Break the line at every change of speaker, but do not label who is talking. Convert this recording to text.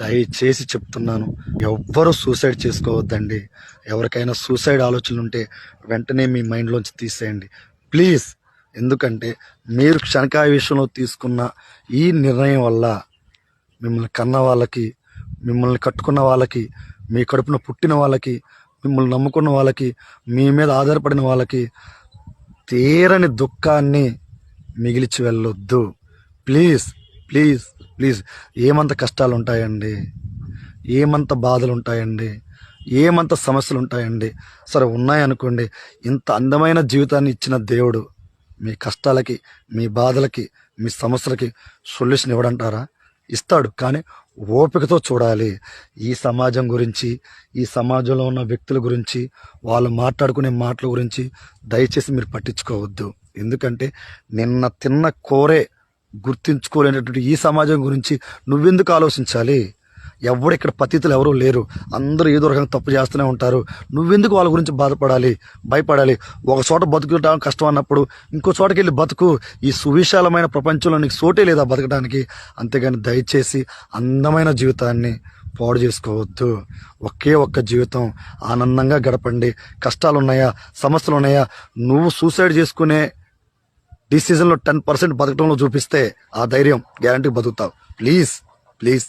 దయచేసి చెప్తున్నాను ఎవ్వరు సూసైడ్ చేసుకోవద్దండి. ఎవరికైనా సూసైడ్ ఆలోచనలు ఉంటే వెంటనే మీ మైండ్లోంచి తీసేయండి. ప్లీజ్ ఎందుకంటే మీరు క్షణకాయ విషయంలో తీసుకున్న ఈ నిర్ణయం వల్ల మిమ్మల్ని కన్న వాళ్ళకి మిమ్మల్ని కట్టుకున్న వాళ్ళకి మీ కడుపున పుట్టిన వాళ్ళకి మిమ్మల్ని నమ్ముకున్న వాళ్ళకి మీ మీద ఆధారపడిన వాళ్ళకి తీరని దుఃఖాన్ని మిగిలిచి వెళ్ళొద్దు. ప్లీజ్ ప్లీజ్ ప్లీజ్ ఏమంత కష్టాలు ఉంటాయండి ఏమంత బాధలు ఉంటాయండి ఏమంత సమస్యలు ఉంటాయండి సరే ఉన్నాయనుకోండి ఇంత అందమైన జీవితాన్ని ఇచ్చిన దేవుడు మీ కష్టాలకి మీ బాధలకి మీ సమస్యలకి సొల్యూషన్ ఇవ్వడంటారా? ఇస్తాడు కానీ ఓపికతో చూడాలి. ఈ సమాజం గురించి ఈ సమాజంలో ఉన్న వ్యక్తుల గురించి వాళ్ళు మాట్లాడుకునే మాటల గురించి దయచేసి మీరు పట్టించుకోవద్దు. ఎందుకంటే నిన్న తిన్న కోరే గుర్తించుకోలేనటువంటి ఈ సమాజం గురించి నువ్వెందుకు ఆలోచించాలి? ఎవరు ఇక్కడ పతితులు ఎవరూ లేరు. అందరూ ఏదో రకంగా తప్పు చేస్తూనే ఉంటారు. నువ్వెందుకు వాళ్ళ గురించి బాధపడాలి భయపడాలి? ఒక చోట బతుకుతాం కష్టం అన్నప్పుడు ఇంకో చోటకి వెళ్ళి బతుకు. ఈ సువిశాలమైన ప్రపంచంలో నీకు సోటే లేదా బతకడానికి? అంతేగాని దయచేసి అందమైన జీవితాన్ని పాడు చేసుకోవద్దు. ఒకే ఒక్క జీవితం ఆనందంగా గడపండి. కష్టాలు ఉన్నాయా సమస్యలు ఉన్నాయా నువ్వు సూసైడ్ చేసుకునే డిసిజన్లో టెన్ పర్సెంట్ బతకడంలో చూపిస్తే ఆ ధైర్యం గ్యారంటీ బతుకుతావు. Please please.